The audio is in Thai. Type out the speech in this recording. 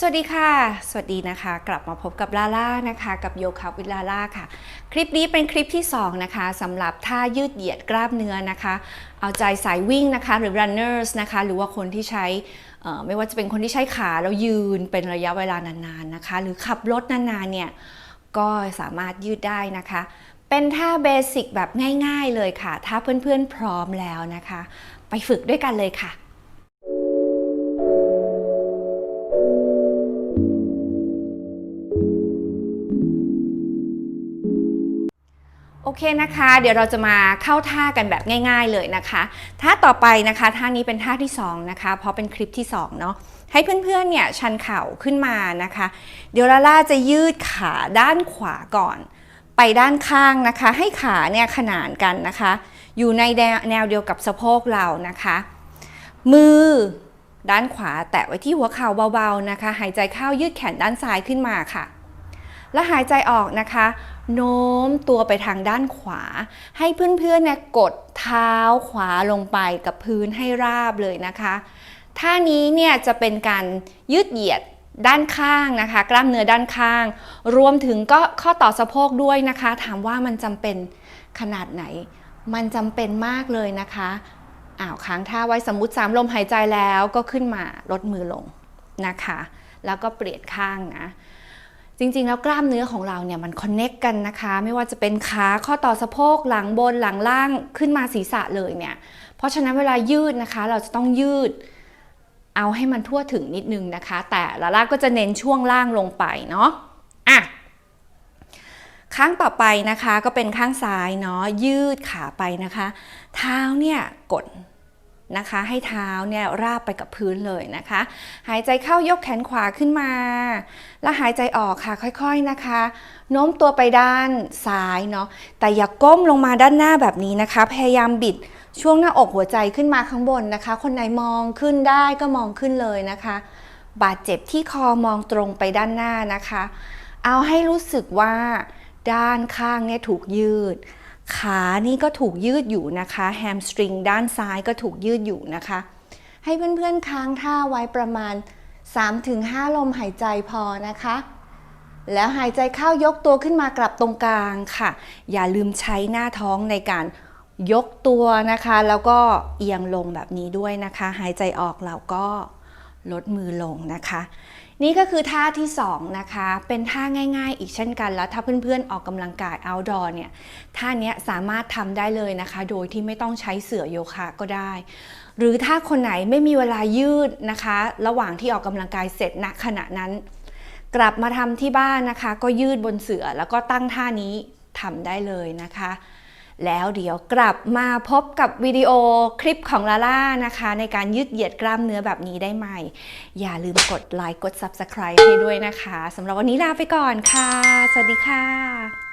สวัสดีค่ะ สวัสดีนะคะ กลับมาพบกับลาล่านะคะ กับโยคะวิลาล่าค่ะ คลิปนี้เป็นคลิปที่ 2 นะคะสำหรับท่ายืดเหยียดกล้ามเนื้อนะคะ เอาใจสายวิ่งนะคะ หรือ runners นะคะ หรือว่าคนที่ใช้ไม่ว่าจะเป็นคนที่ใช้ขาแล้วยืนเป็นระยะเวลานานๆนะคะ หรือขับรถนานๆเนี่ย ก็สามารถยืดได้นะคะ เป็นท่าเบสิกแบบง่ายๆเลยค่ะ ถ้าเพื่อนๆพร้อมแล้วนะคะ ไปฝึกด้วยกันเลยค่ะ โอเคนะคะ เดี๋ยวเราจะมาเข้าท่ากันแบบง่าย ๆเลยนะคะ ท่าต่อไปนะคะท่านี้เป็นท่าที่2นะคะ เพราะเป็นคลิปที่2เนาะ ให้เพื่อนๆเนี่ยชันเข่าขึ้นมานะคะ เดี๋ยวลาล่าจะยืดขาด้านขวาก่อน ไปด้านข้างนะคะ ให้ขาเนี่ยขนานกันนะคะ อยู่ในแนวแนวเดียวกับสะโพกเรานะคะ มือด้านขวาแตะไว้ที่หัวเข่าเบาๆนะคะ หายใจเข้ายืดแขนด้านซ้ายขึ้นมาค่ะ แล้วหายใจออกนะคะ โน้มตัวไปทางด้านขวา ให้เพื่อนๆเนี่ยกดเท้าขวาลงไปกับพื้นให้ราบเลยนะคะท่านี้เนี่ยจะเป็นการยืดเหยียดด้านข้างนะคะ กล้ามเนื้อด้านข้าง รวมถึงก็ข้อต่อสะโพกด้วยนะคะ ถามว่ามันจำเป็นขนาดไหน มันจำเป็นมากเลยนะคะอ้าวค้างท่าไว้สมมติสามลมหายใจแล้วก็ขึ้นมาลดมือลงนะคะ แล้วก็เปลี่ยนข้างนะ จริงๆ แล้วกล้ามเนื้อของเราเนี่ยมันคอนเน็กกันนะคะ ไม่ว่าจะเป็นขาข้อต่อสะโพกหลังบนหลังล่างขึ้นมาศีรษะเลยเนี่ยเพราะฉะนั้นเวลายืดนะคะ เราจะต้องยืดเอาให้มันทั่วถึงนิดนึงนะคะ แต่ละล่าก็จะเน้นช่วงล่างลงไปเนาะอะข้างต่อไปนะคะก็เป็นข้างซ้ายเนาะยืดขาไปนะคะ เท้าเนี่ยกด นะคะ ให้เท้าเนี่ยราบไปกับพื้นเลยนะคะ หายใจเข้ายกแขนขวาขึ้นมา แล้วหายใจออกค่ะค่อยๆนะคะ โน้มตัวไปด้านซ้ายเนาะแต่อย่าก้มลงมาด้านหน้าแบบนี้นะคะ พยายามบิดช่วงหน้าอกหัวใจขึ้นมาข้างบนนะคะ คนไหนมองขึ้นได้ก็มองขึ้นเลยนะคะ บาดเจ็บที่คอมองตรงไปด้านหน้านะคะ เอาให้รู้สึกว่าด้านข้างเนี่ยถูกยืด ขานี่ก็ถูกยืดอยู่นะคะแฮมสตริงด้านซ้ายก็ถูกยืดอยู่นะคะ ให้เพื่อนๆค้างท่าไว้ประมาณ 3-5 ลมหายใจพอนะคะแล้วหายใจเข้ายกตัวขึ้นมากลับตรงกลางค่ะ อย่าลืมใช้หน้าท้องในการยกตัวนะคะ แล้วก็เอียงลงแบบนี้ด้วยนะคะ หายใจออกเราก็ ลดมือลงนะคะ นี่ก็คือท่าที่ 2 นะคะ เป็นท่าง่าย ๆ อีกเช่นกัน แล้วถ้าเพื่อนๆ ออกกำลังกาย outdoor เนี่ย ท่านี้สามารถทำได้เลยนะคะ โดยที่ไม่ต้องใช้เสื่อโยคะก็ได้ หรือถ้าคนไหนไม่มีเวลายืดนะคะ ระหว่างที่ออกกำลังกายเสร็จณขณะนั้น กลับมาทำที่บ้านนะคะ ก็ยืดบนเสื่อแล้วก็ตั้งท่านี้ทำได้เลยนะคะ แล้วเดี๋ยวกลับมาพบกับวิดีโอคลิปของลาล่านะคะ ในการยืดเหยียดกล้ามเนื้อแบบนี้ได้ใหม่ อย่าลืมกดไลค์กด Subscribe ให้ด้วยนะคะสำหรับวันนี้ลาไปก่อนค่ะ สวัสดีค่ะ